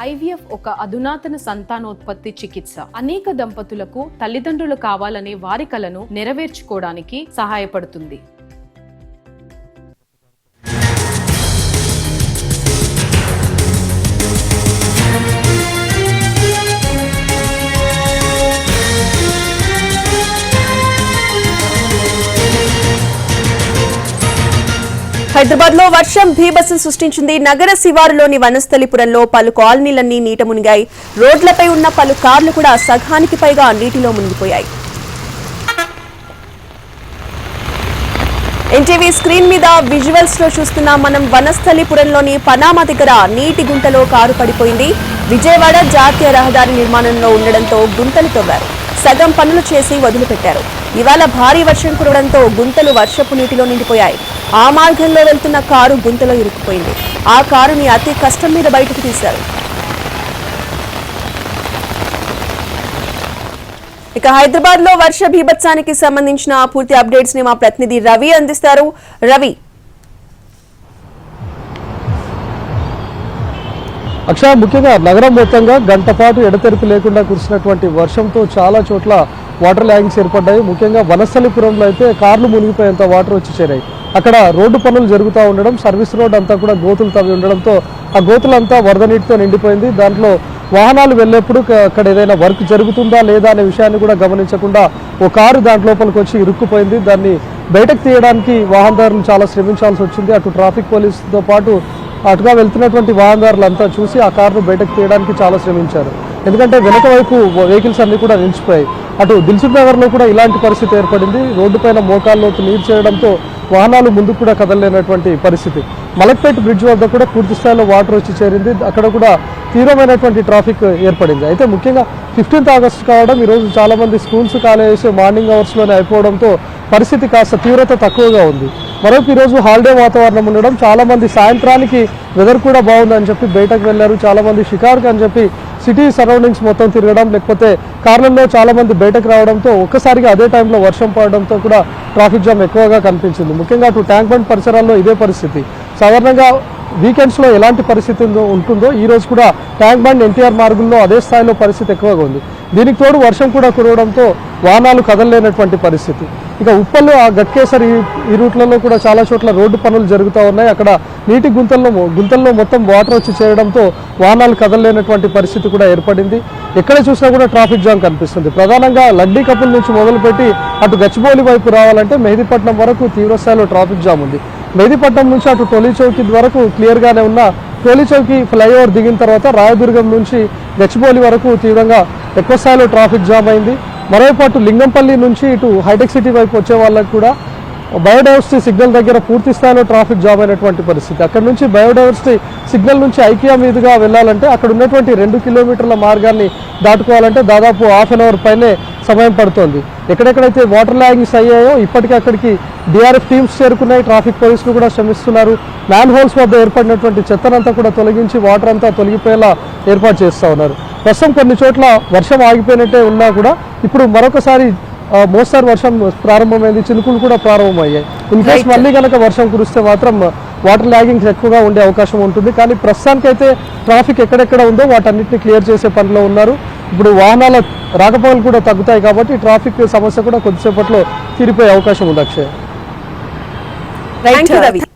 IVF ఒక అధునాతన సంతానోత్పత్తి చికిత్స. అనేక దంపతులకు తల్లిదండ్రులు కావాలనే వారి కలను నెరవేర్చుకోవడానికి సహాయపడుతుంది. హైదరాబాద్లో వర్షం భీభత్సం సృష్టించింది. నగర శివారులోని వనస్థలిపురంలో పలు కాలనీలన్నీ నీట మునిగాయి. రోడ్లపై ఉన్న పలు కార్లు కూడా సగానికి పైగా నీటిలో మునిగిపోయాయి. ఎన్టీవీ స్క్రీన్ మీద విజువల్స్లో చూస్తున్న. మనం వనస్థలిపురంలోని పనామా దగ్గర నీటి గుంటలో కారు పడిపోయింది. విజయవాడ జాతీయ రహదారి నిర్మాణంలో ఉండడంతో గుంతలు తవ్వారు. సగం పనులు చేసి వదిలిపెట్టారు. ఇవాళ భారీ వర్షం కురవడంతో గుంతలు వర్షపు నీటిలో నిండిపోయాయి. ఆ మార్గంలో వెళ్తున్న కారు గుంతలో ఇరుక్కుపోయింది. ఆ కారుని అతి కష్టం మీద బయటకు తీశారు. ఇక హైదరాబాద్లో వర్ష బీభత్సానికి సంబంధించిన పూర్తి అప్డేట్స్ని మా ప్రతినిధి రవి అందిస్తారు. రవి. అక్ష ముఖ్యంగా నగరం మొత్తంగా గంట పాటు ఎడతెరిపి లేకుండా కురిసినటువంటి వర్షంతో చాలా చోట్ల వాటర్ ల్యాంగ్స్ ఏర్పడ్డాయి. ముఖ్యంగా వనస్థలిపురంలో అయితే కార్లు మునిగిపోయేంత వాటర్ వచ్చి చేరాయి. అక్కడ రోడ్డు పనులు జరుగుతూ ఉండడం సర్వీస్ రోడ్ అంతా కూడా గోతులు తవ్వి ఉండడంతో ఆ గోతులంతా వరద నీటితో నిండిపోయింది. దాంట్లో వాహనాలు వెళ్ళేప్పుడు అక్కడ ఏదైనా వర్క్ జరుగుతుందా లేదా అనే విషయాన్ని కూడా గమనించకుండా ఓ కారు దాంట్లోపలికి వచ్చి ఇరుక్కుపోయింది. దాన్ని బయటకు తీయడానికి వాహనదారులు చాలా శ్రమించాల్సి వచ్చింది. అటు ట్రాఫిక్ పోలీసుతో పాటు అటుగా వెళ్తున్నటువంటి వాహనదారులంతా చూసి ఆ కారును బయటకు తీయడానికి చాలా శ్రమించారు. ఎందుకంటే వెనక వైపు వెహికల్స్ అన్నీ కూడా నిలిచిపోయాయి. అటు దిల్సుఖ్ నగర్లో కూడా ఇలాంటి పరిస్థితి ఏర్పడింది. రోడ్డు పైన మోకాల్లోకి నీరు చేయడంతో వాహనాలు ముందుకు కూడా కదలలేనటువంటి పరిస్థితి. మలక్పేట బ్రిడ్జ్ వద్ద కూడా పూర్తి స్థాయిలో వాటర్ వచ్చి చేరింది. అక్కడ కూడా తీవ్రమైనటువంటి ట్రాఫిక్ ఏర్పడింది. అయితే ముఖ్యంగా ఫిఫ్టీన్త్ ఆగస్ట్ కావడం ఈరోజు చాలామంది స్కూల్స్ కాలేజెస్ మార్నింగ్ అవర్స్లోనే అయిపోవడంతో పరిస్థితి కాస్త తీవ్రత తక్కువగా ఉంది. మరొక ఈరోజు హాలిడే వాతావరణం ఉండడం చాలామంది సాయంత్రానికి వెదర్ కూడా బాగుందని చెప్పి బయటకు వెళ్ళారు. చాలామంది షికార్కి అని చెప్పి సిటీ సరౌండింగ్స్ మొత్తం తిరగడం లేకపోతే కార్లలో చాలా మంది బయటకు రావడంతో ఒక్కసారిగా అదే టైంలో వర్షం పడడంతో కూడా ట్రాఫిక్ జామ్ ఎక్కువగా కనిపించింది. ముఖ్యంగా అటు ట్యాంక్ బండ్ పరిసరాల్లో ఇదే పరిస్థితి. సాధారణంగా వీకెండ్స్లో ఎలాంటి పరిస్థితి ఉంటుందో ఈరోజు కూడా ట్యాంక్ బండ్ ఎన్టీఆర్ మార్గుల్లో అదే స్థాయిలో పరిస్థితి ఎక్కువగా ఉంది. దీనికి తోడు వర్షం కూడా కురవడంతో వాహనాలు కదలలేనటువంటి పరిస్థితి. ఇక ఉప్పల్లో ఆ గట్కేసర్ ఈ రూట్లలో కూడా చాలా చోట్ల రోడ్డు పనులు జరుగుతూ ఉన్నాయి. అక్కడ నీటి గుంతల్లో గుంతల్లో మొత్తం వాటర్ వచ్చి చేరడంతో వాహనాలు కదలలేనటువంటి పరిస్థితి కూడా ఏర్పడింది. ఎక్కడ చూసినా కూడా ట్రాఫిక్ జామ్ కనిపిస్తుంది. ప్రధానంగా లడ్డీ కపుల్ నుంచి మొదలుపెట్టి అటు గచ్చిబౌలి వైపు రావాలంటే మెహదీపట్నం వరకు తీవ్రస్థాయిలో ట్రాఫిక్ జామ్ ఉంది. మెహదీపట్నం నుంచి అటు టోలీ చౌకీ వరకు క్లియర్గానే ఉన్న టోలీ చౌకీ ఫ్లైఓవర్ దిగిన తర్వాత రాయదుర్గం నుంచి గచ్చిబౌలి వరకు తీవ్రంగా ఎక్కువ స్థాయిలో ట్రాఫిక్ జామ్ అయింది. మరోపాటు లింగంపల్లి నుంచి ఇటు హైటెక్ సిటీ వైపు వచ్చే వాళ్ళకు కూడా బయోడైవర్సిటీ సిగ్నల్ దగ్గర పూర్తి స్థాయిలో ట్రాఫిక్ జామ్ అయినటువంటి పరిస్థితి. అక్కడ నుంచి బయోడైవర్సిటీ సిగ్నల్ నుంచి ఐకియా మీదుగా వెళ్ళాలంటే అక్కడ ఉన్నటువంటి రెండు కిలోమీటర్ల మార్గాన్ని దాటుకోవాలంటే దాదాపు హాఫ్ అన్ అవర్ పైనే సమయం పడుతోంది. ఎక్కడెక్కడైతే వాటర్ ల్యాగింగ్స్ అయ్యాయో ఇప్పటికే అక్కడికి డిఆర్ఎఫ్ టీమ్స్ చేరుకున్నాయి. ట్రాఫిక్ పోలీసులు కూడా శ్రమిస్తున్నారు. మ్యాన్ హోల్స్ వద్ద ఏర్పడినటువంటి చెత్తనంతా కూడా తొలగించి వాటర్ అంతా తొలగిపోయేలా ఏర్పాటు చేస్తూ ఉన్నారు. ప్రస్తుతం కొన్ని చోట్ల వర్షం ఆగిపోయినట్టే ఉన్నా కూడా ఇప్పుడు మరొకసారి మోస్తారు వర్షం ప్రారంభమైంది చినుకులు కూడా ప్రారంభమయ్యాయి. In case Right. మళ్ళీ కనుక వర్షం కురిస్తే మాత్రం వాటర్ ల్యాగింగ్స్ ఎక్కువగా ఉండే అవకాశం ఉంటుంది. కానీ ప్రస్తుతానికైతే ట్రాఫిక్ ఎక్కడెక్కడ ఉందో వాటన్నిటిని క్లియర్ చేసే పనిలో ఉన్నారు. ఇప్పుడు వాహనాల రాకపోకలు కూడా తగ్గుతాయి కాబట్టి ట్రాఫిక్ సమస్య కూడా కొద్దిసేపట్లో తీరిపోయే అవకాశం ఉంది అక్షయ్. Thank you Ravi